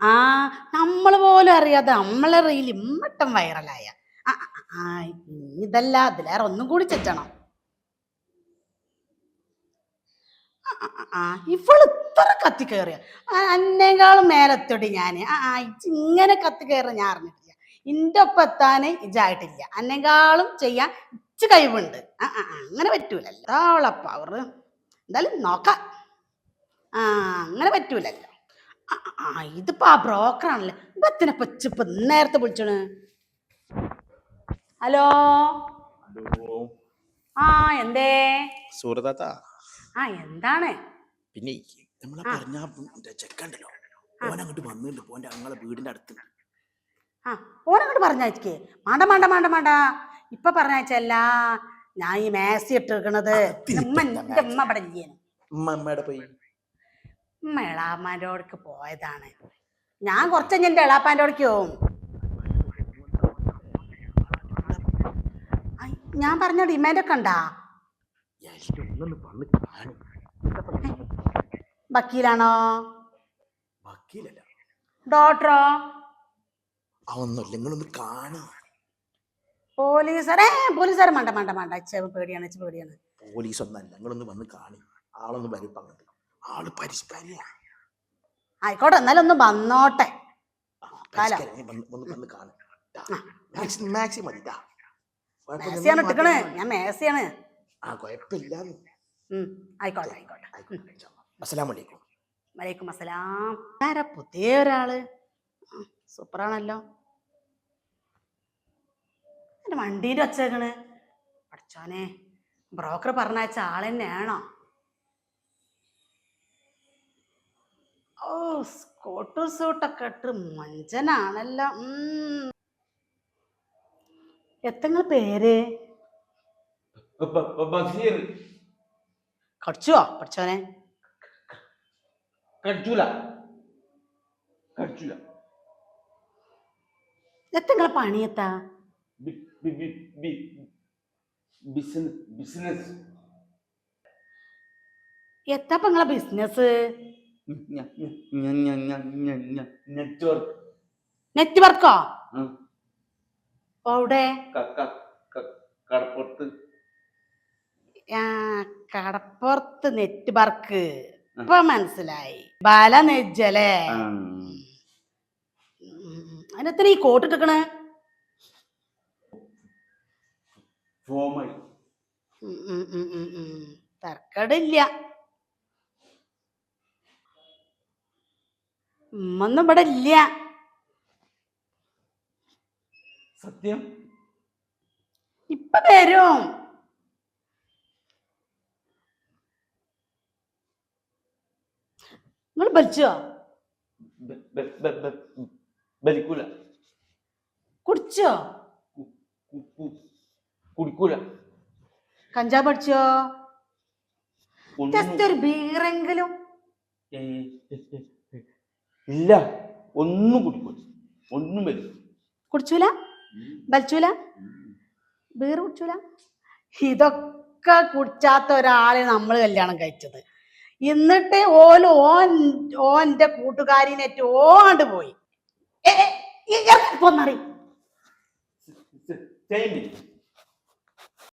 ആ നമ്മൾ പോലും അറിയാതെ നമ്മളെ റീൽ ഇമ്മട്ടം വൈറലായ. ആ, ഇതല്ല അതിലേറെ ഒന്നും കൂടി ചെറ്റണം. ആ, ഇവൾ ഇത്ര കത്തി കയറിയ അന്നേക്കാളും മേലെത്തൊടി ഞാൻ. ആ ഇങ്ങനെ കത്തി കയറി ഞാൻ അറിഞ്ഞിട്ടില്ല. ഇന്റെ ഒപ്പം എത്താന് ഇജായിട്ടില്ല. അന്നേക്കാളും ചെയ്യാൻ ഇച്ച് കഴിവുണ്ട്. ആ അങ്ങനെ പറ്റൂലല്ലോ. അവളെ പവർ എന്തായാലും നോക്കാം. ആ അങ്ങനെ പറ്റൂലല്ലോ. ഇതിപ്പോ ആ ബ്രോക്കറാണല്ലേ ഇപ്പത്തിനെ കൊച്ചിപ്പോ നേരത്തെ വിളിച്ചോണ് ഹലോ? ആ എന്തേ? സൂരതാത്ത. ആ എന്താണ്? പിന്നെ നമ്മളെ പറഞ്ഞാ ചെക്കണ്ടല്ലോ ഓൻ അങ്ങോട്ട് വന്നിട്ടുണ്ട്. ഓന്റെ അങ്ങളെ വീടിന്റെ അടുത്ത് ആ ഓനങ്ങോട്ട് പറഞ്ഞേ മാണ്ട മാണ്ട മാണ്ട മാണ്ട. ഇപ്പൊ പറഞ്ഞയച്ചല്ല ഞാൻ ഈ മേസി ഇട്ടിരിക്കണത്. ഉമ്മ എന്റെ ഉമ്മ ഇവിടെ ഉമ്മ അമ്മയുടെ പോയി? ഉമ്മ അവിടേക്ക് പോയതാണ്. ഞാൻ കുറച്ച് കഴിഞ്ഞ് എന്റെ എളാപ്പാന്റെ അവിടേക്ക് പോവും ഞാൻ പറഞ്ഞ ഡിമാൻഡ് ഒക്കെ ഉണ്ടാ? വക്കീലാണോ? ഡോക്ടറോ? അവന്നല്ല നിങ്ങളൊന്ന് കാണാ പോലീസറേ പോലീസുകാർ മണ്ട മണ്ട മണ്ട. പേടിയാണ് പേടിയാണ്. പോലീസ് ഒന്നല്ല നിങ്ങളൊന്ന് വന്ന് കാണി ആളൊന്ന് വരും അങ്ങോട്ട് ആൾ പരിഷ്കാരിയാ ആയിക്കോട്ടെ എന്നാലും ഒന്ന് വന്നോട്ടെ. ആ, മാക്സി മതി മേസിയാണ് ഇട്ടിക്കണ്. ഞാൻ മേസിയാണ്. കുഴപ്പമില്ല ആയിക്കോട്ടെ ആയിക്കോട്ടെ. വലൈക്കും അസ്സലാം. ആരാ പുതിയ ഒരാൾ? സൂപ്പറാണല്ലോ. എന്റെ വണ്ടീന്റെ ഒച്ചേക്കണ്. പഠിച്ചോനെ ബ്രോക്കർ പറഞ്ഞയച്ച ആൾ ഓ സ്കോട്ടു സൂട്ടൊക്കെ ഇട്ട് മഞ്ചനാണല്ലോ. എത്തങ്ങൾ പേര്? കടിച്ചുവോ പഠിച്ചോനെ കടിച്ചൂല. കടിച്ചൂല. എത്തങ്ങളെ പണിയെത്താ? ബിസിനസ്. എത്താപ്പ നിങ്ങളെ ബിസിനസ്? നെറ്റ്വർക്ക്. അവിടെ? കടപ്പുറത്ത്. കടപ്പുറത്ത് നെറ്റ് വർക്ക് ഇപ്പൊ മനസ്സിലായി. ബല നെജ്ജലേ അതിനെത്ര ഈ കോട്ട് ഫോമായി തർക്കടില്ല. ഉമ്മൊന്നും ഇവിടെ ഇല്ല. സത്യം? ഇപ്പൊ വരും. നിങ്ങൾ ഭരിച്ചോ ഭരിക്കൂല ബലിക്കൂല കുടിച്ചോ? കുടിക്കൂല. കഞ്ചാവ് ജസ്റ്റ് ഒരു ബീറെങ്കിലും ഇല്ല. ഒന്നും കുടിക്കൂല. ഒന്നും വരും കുടിച്ചൂല? വലിച്ചൂല? ബീർ കുടിച്ചൂല? ഇതൊക്കെ കുടിച്ചാത്ത ഒരാളെ നമ്മൾ കല്യാണം കഴിച്ചത്. എന്നിട്ട് ഓൽ ഓൻ ഓന്റെ കൂട്ടുകാരിനേറ്റ് ഓണ്ട് പോയി. ഏ,